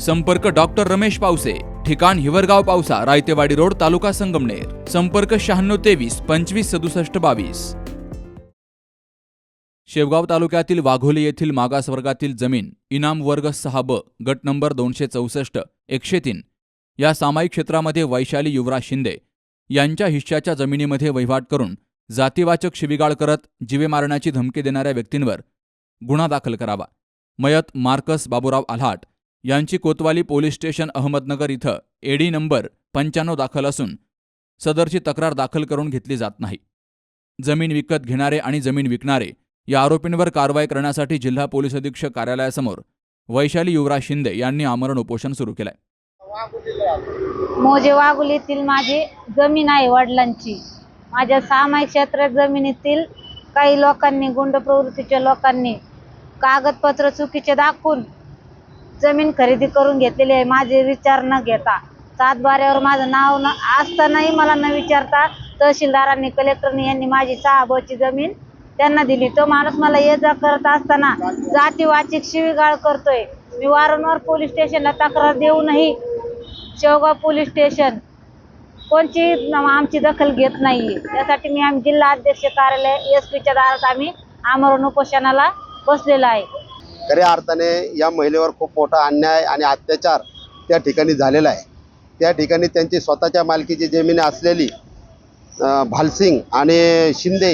संपर्क डॉक्टर रमेश पावसे ठिकाण हिवरगाव पावसा रायतेवाडी रोड तालुका संगमनेर. संपर्क शहाण्णव तेवीस पंचवीस सदुसष्ट बावीस. शेवगाव तालुक्यातील वाघोली येथील मागासवर्गातील जमीन इनाम वर्ग सहा ब गट नंबर दोनशे चौसष्ट एकशे तीन. या सामायिक क्षेत्रामध्ये वैशाली युवराज शिंदे यांच्या हिश्श्याच्या जमिनीमध्ये वहिवाट करून जातीवाचक शिविगाळ करत जीवे मारण्याची धमकी देणाऱ्या व्यक्तींवर गुन्हा दाखल करावा. मयत मार्कस बाबूराव आल्हाट यांची कोतवाली पोलीस स्टेशन अहमदनगर इथं एडी नंबर पंच्याण्णव दाखल असून सदरची तक्रार दाखल करून घेतली जात नाही. जमीन विकत घेणारे आणि जमीन विकणारे या आरोपींवर कारवाई करण्यासाठी जिल्हा पोलीस अधीक्षक कार्यालयासमोर वैशाली युवराज शिंदे यांनी आमरण उपोषण सुरू केलंय. मोजे वाघुलीतील माझी जमीन आहे वडिलांची. माझ्या सामायिक क्षेत्रात जमिनीतील काही लोकांनी गुंड प्रवृत्तीच्या लोकांनी कागदपत्र चुकीचे दाखवून जमीन खरेदी करून घेतलेली आहे. माझे विचार न घेता सातबाऱ्यावर माझं नाव न असतानाही मला न विचारता तहसीलदारांनी कलेक्टरनी यांनी माझी सहा बची जमीन त्यांना दिली. तो माणूस मला ये जा करत असताना जातीवाचिक शिवीगाळ करतोय. मी वारंवार पोलीस स्टेशनला तक्रार देऊनही शेवगाव पोलीस स्टेशन कोणची आमची दखल घेत नाहीये. त्यासाठी मी आम्ही जिल्हा अध्यक्ष कार्यालय एस पीच्या दारात आम्ही आमरण उपोषणाला बसलेलो आहे. खऱ्या अर्थाने या महिलेवर खूप मोठा अन्याय आणि अत्याचार त्या ठिकाणी झालेला आहे. त्या ठिकाणी त्यांची स्वतःच्या मालकीची जमीन असलेली भालसिंग आणि शिंदे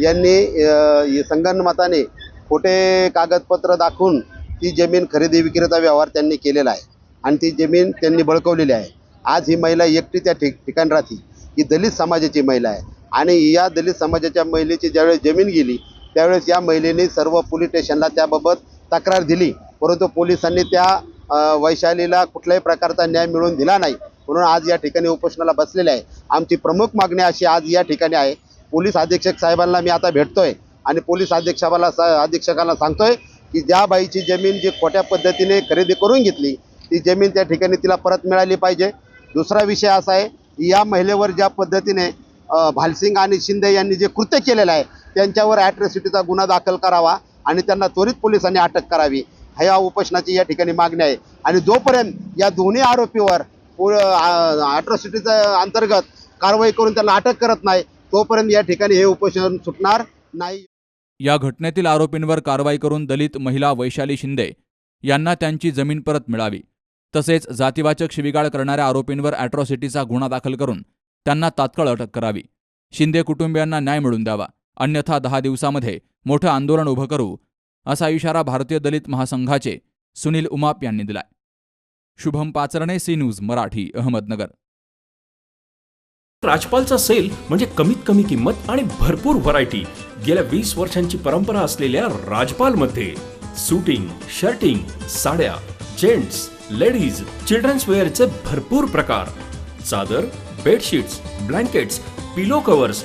यांनी संगणमताने खोटे कागदपत्र दाखवून ती जमीन खरेदी विक्रीचा व्यवहार त्यांनी केलेला आहे आणि ती जमीन त्यांनी बळकवलेली आहे. आज ही महिला एकटी त्या ठिक ठिकाणी राहते. ही दलित समाजाची महिला आहे आणि या दलित समाजाच्या महिलेची ज्यावेळेस जमीन गेली त्यावेळेस या महिलेने सर्व पोलीस स्टेशनला त्याबाबत तक्रार दिली परंतु पोलिसांनी त्या वैशालीला कुठल्याही प्रकारचा न्याय मिळवून दिला नाही. म्हणून आज या ठिकाणी उपोषणाला बसलेले आहे. आमची प्रमुख मागणी अशी आज या ठिकाणी आहे. पोलीस अधीक्षक साहेबांना मी आता भेटतोय आणि पोलीस अधीक्षकाला सा अधीक्षकाला सांगतोय की ज्या बाईची जमीन जी खोट्या पद्धतीने खरेदी करून घेतली ती जमीन त्या ठिकाणी तिला परत मिळाली पाहिजे. दुसरा विषय असा आहे की या महिलेवर ज्या पद्धतीने भालसिंग आणि शिंदे यांनी जे कृत्य केलेलं आहे त्यांच्यावर ॲट्रॉसिटीचा गुन्हा दाखल करावा. आणि त्यांना त्वरित पोलिसांनी अटक करावी. ह्या उपोषणाची या ठिकाणी मागणी आहे. आणि जोपर्यंत या दोन्ही आरोपीवर अट्रॉसिटीच्या अंतर्गत कारवाई करून त्यांना अटक करत नाही तोपर्यंत या ठिकाणी हे उपोषण सुटणार नाही. या घटनेतील आरोपींवर कारवाई करून दलित महिला वैशाली शिंदे यांना त्यांची जमीन परत मिळावी. तसेच जातीवाचक शिविगाळ करणाऱ्या आरोपींवर अॅट्रॉसिटीचा गुन्हा दाखल करून त्यांना तात्काळ अटक करावी. शिंदे कुटुंबियांना न्याय मिळवून द्यावा. अन्यथा दहा दिवसामध्ये मोठं आंदोलन उभं करू असा इशारा भारतीय दलित महासंघाचे सुनील उमाप यांनी दिलाय. Shubham Pacharne C news Marathi Ahmednagar. राजपालचा sale म्हणजे कमीत कमी किंमत आणि भरपूर व्हरायटी गेल्या वीस वर्षांची परंपरा असलेल्या राजपालमध्ये सुटिंग शर्टिंग साड्या जेंट्स लेडीज चिल्ड्रन्स वेअरचे भरपूर प्रकार. चादर बेडशीट्स ब्लँकेट्स पिलो कव्हर्स